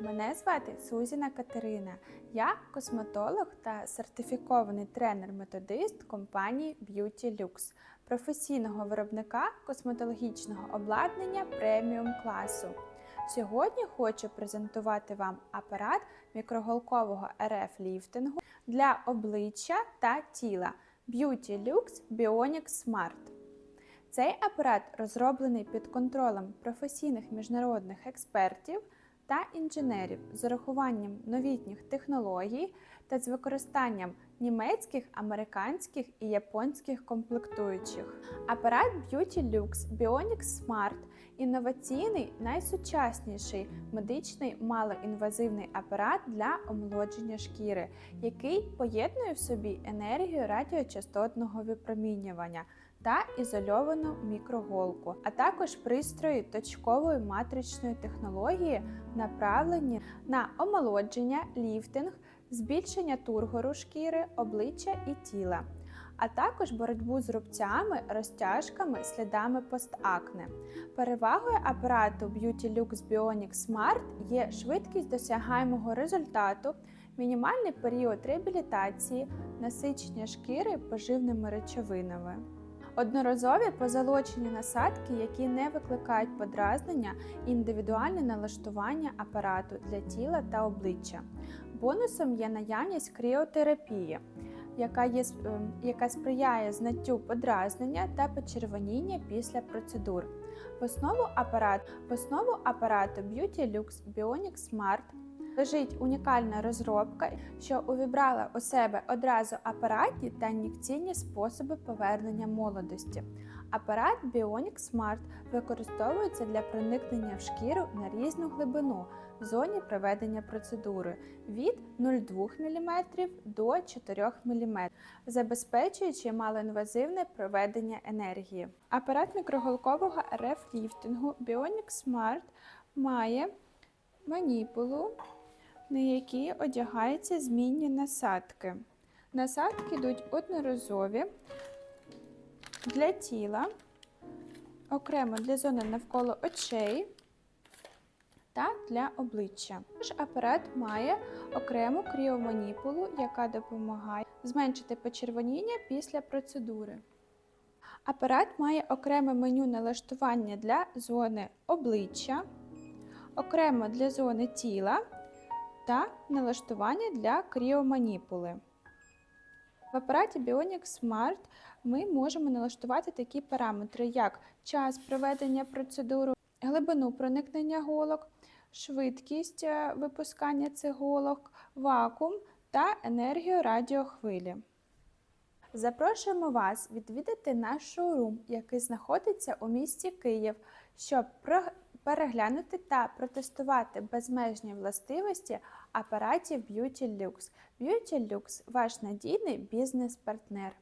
Мене звати Сузіна Катерина. Я косметолог та сертифікований тренер-методист компанії Beauty Lux, професійного виробника косметологічного обладнання преміум класу. Сьогодні хочу презентувати вам апарат мікроголкового РФ ліфтингу для обличчя та тіла Beauty Lux Bionic Smart. Цей апарат розроблений під контролем професійних міжнародних експертів та інженерів з урахуванням новітніх технологій та з використанням німецьких, американських і японських комплектуючих. Апарат Beauty Lux Bionic Smart інноваційний, найсучасніший медичний малоінвазивний апарат для омолодження шкіри, який поєднує в собі енергію радіочастотного випромінювання та ізольовану мікроголку, а також пристрої точкової матричної технології, направлені на омолодження, ліфтинг, збільшення тургору шкіри, обличчя і тіла. А також боротьбу з рубцями, розтяжками, слідами постакне. Перевагою апарату Beauty Lux Bionic Smart є швидкість досягаємого результату, мінімальний період реабілітації, насичення шкіри поживними речовинами. Одноразові позолочені насадки, які не викликають подразнення, індивідуальне налаштування апарату для тіла та обличчя. Бонусом є наявність кріотерапії, яка, є, е, яка сприяє знаттю подразнення та почервоніння після процедур. В основу, апарат, в основу апарату Beauty Lux Bionic Smart лежить унікальна розробка, що увібрала у себе одразу апаратні та ін'єкційні способи повернення молодості. Апарат Bionic Smart використовується для проникнення в шкіру на різну глибину в зоні проведення процедури від 0,2 мм до 4 мм, забезпечуючи малоінвазивне проведення енергії. Апарат мікроголкового РФ ліфтингу Bionic Smart має маніпулу, на які одягаються змінні насадки. Насадки йдуть одноразові для тіла, окремо для зони навколо очей та для обличчя. Наш апарат має окрему кріоманіпулу, яка допомагає зменшити почервоніння після процедури. Апарат має окреме меню налаштування для зони обличчя, окремо для зони тіла та налаштування для кріоманіпули. В апараті Bionic Smart ми можемо налаштувати такі параметри, як час проведення процедури, глибину проникнення голок, швидкість е, випускання цих голок, вакуум та енергію радіохвилі. Запрошуємо вас відвідати наш шоурум, який знаходиться у місті Київ, щоб переглянути та протестувати безмежні властивості апаратів Beauty Lux. Beauty Lux – ваш надійний бізнес-партнер.